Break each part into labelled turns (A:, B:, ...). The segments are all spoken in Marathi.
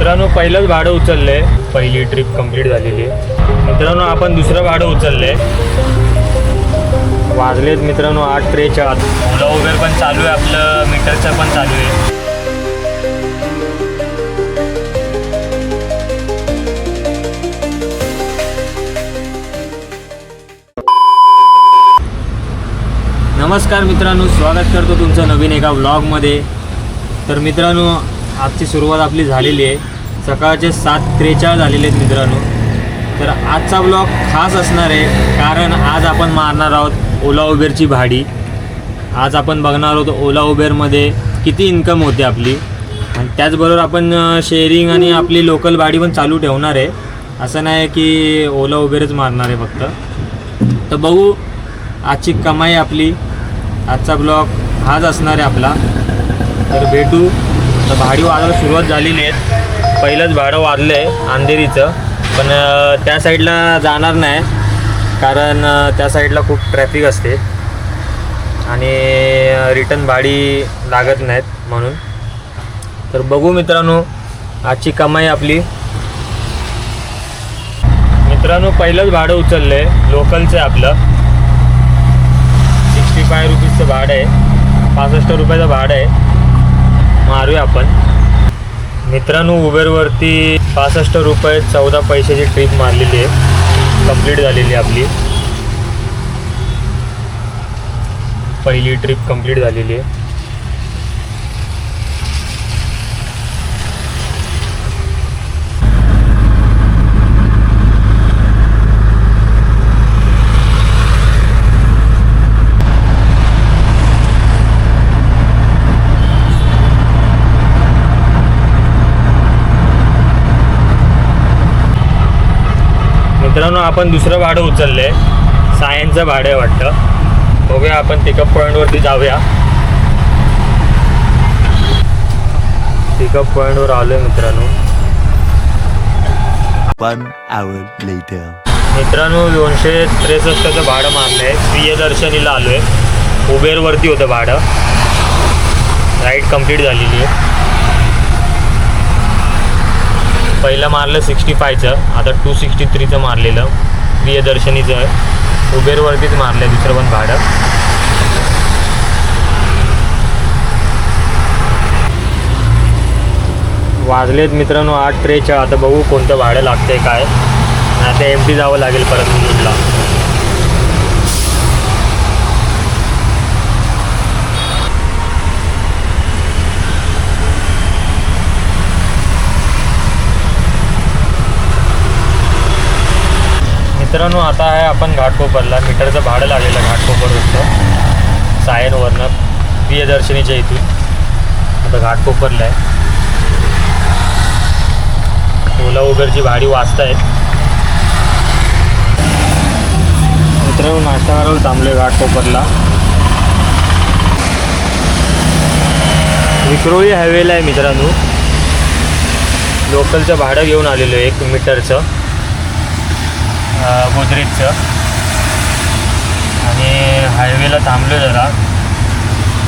A: मित्रांनो पहिलंच भाडं उचललं आहे पहिली ट्रिप कंप्लीट झालेली आहे. मित्रांनो आपण दुसरं भाडं उचललं आहे वाजलेत मित्रांनो आठ त्रेचाळीस. ओला उबेर पण चालू आहे आपलं मीटरचं पण चालू आहे. नमस्कार मित्रांनो स्वागत करतो तुमचं नवीन एका व्लॉगमध्ये तर मित्रांनो आजची सुरुवात आपली झालेली आहे. सकाळचे सात त्रेचाळीस झालेले आहेत मित्रांनो. तर आजचा ब्लॉग खास असणार आहे कारण आज आपण मारणार आहोत ओला उबेरची भाडी. आज आपण बघणार आहोत ओला उबेरमध्ये किती इन्कम होते आपली. आणि त्याचबरोबर आपण शेअरिंग आणि आपली लोकल भाडी पण चालू ठेवणार आहे. असं नाही की ओला उबेरच मारणार आहे फक्त. तर बघू आजची कमाई आपली. आजचा ब्लॉग हाच असणार आहे आपला. तर भेटू. तर भाडी वाढायला सुरुवात झालेली आहे पहिलंच भाडं वाढलं आहे अंधेरीचं. पण त्या साईडला जाणार नाही. कारण त्या साईडला खूप ट्रॅफिक असते. आणि रिटर्न भाडी लागत नाहीत म्हणून. तर बघू मित्रांनो आजची कमाई आपली. मित्रांनो पहिलंच भाडं उचललं आहे लोकलचं आहे आपलं. सिक्स्टी फाय रुपीजचं भाडं आहे. पासष्ट रुपयाचं भाडं आहे. मारूया आपण. मित्रांनो उबेरवरती पासष्ट रुपये चौदा पैशाची ट्रिप मारलेली आहे. कंप्लीट झालेली आहे आपली. पहिली ट्रिप कंप्लीट झालेली आहे. मित्रांनो आपण दुसरं भाडं उचललं आहे सायन्सचं भाडं आहे वाटतं. बघूया आपण पिकअप पॉईंटवरती जाऊया. पिकअप पॉईंटवर आलो आहे मित्रांनो. मित्रांनो दोनशे त्रेसष्टचं भाडं मारलं आहे प्रियदर्शनीला आलो आहे उबेरवरती होतं भाडं. राईड कंप्लीट झालेली आहे. पहिलं मारलं सिक्स्टी फायचं आता टू सिक्स्टी थ्रीचं मारलेलं. प्रियदर्शनीचं आहे. उबेरवरतीच मारलं आहे दुसरं पण भाडं. वाजलेत मित्रांनो आठ ट्रेच्या आता बघू कोणतं भाडं लागतंय काय. आता एम टी जावं लागेल परत मुलुंडला मित्रांनो आता आहे आपण घाटकोपरला. मीटरचं भाडं लागलेलं घाटकोपरवरचं सायनवरनं प्रियदर्शनीच्या इथून. आता घाटकोपरला आहे. ओला उबेरची भाडी वाचतायत. मित्रांनो नाश्ता करायला थांबलोय घाटकोपरला. विक्रोळी हायवेला आहे मित्रांनो. लोकलचं भाडं घेऊन आलेलो आहे एक मीटरचं. गोदरेजचं. आणि हायवेला थांबलो जरा.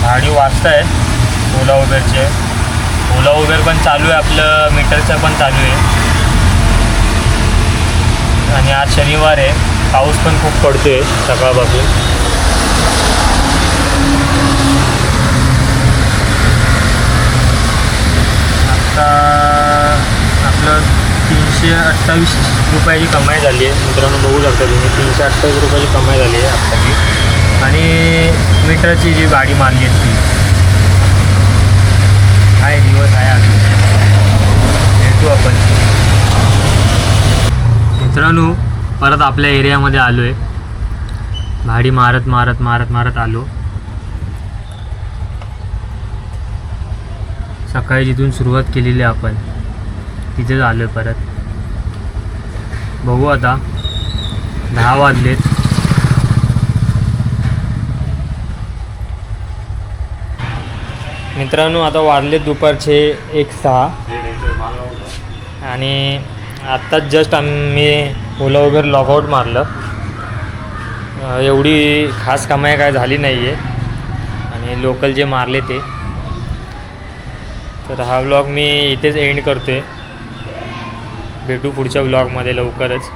A: भाडी आहेत ओला उबेरचे. ओला उबेर पण चालू आहे आपलं मीटरचं पण चालू आहे. आणि आज शनिवार आहे. पाऊस पण खूप पडतोय सकाळपासून. आता तीनशे अठ्ठावीस रुपयाची कमाई झाली आहे. मित्रांनो बघू शकता तुम्ही तीनशे अठ्ठावीस रुपयाची कमाई झाली आहे आत्ताची. आणि मीटरची जी गाडी मारली आहे ती. आहे दिवस आहे अजून. भेटू आपण. मित्रांनो परत आपल्या एरियामध्ये आलो आहे भाडी मारत मारत मारत मारत आलो. सकाळी जिथून सुरुवात केलेली आहे आपण तिथेच आलो आहे परत. बघू आता. दहा वाजलेत. मित्रांनो आता वाढले दुपारचे एक सहा. आणि आत्ताच जस्ट आम्ही ओला वगैरे लॉगआउट मारलं. एवढी खास कमाई काय झाली नाही आहे आणि लोकल जे मारले ते. तर हा व्लॉग मी इथेच एंड करतो आहे भेटू पुढच्या ब्लॉगमध्ये लवकरच.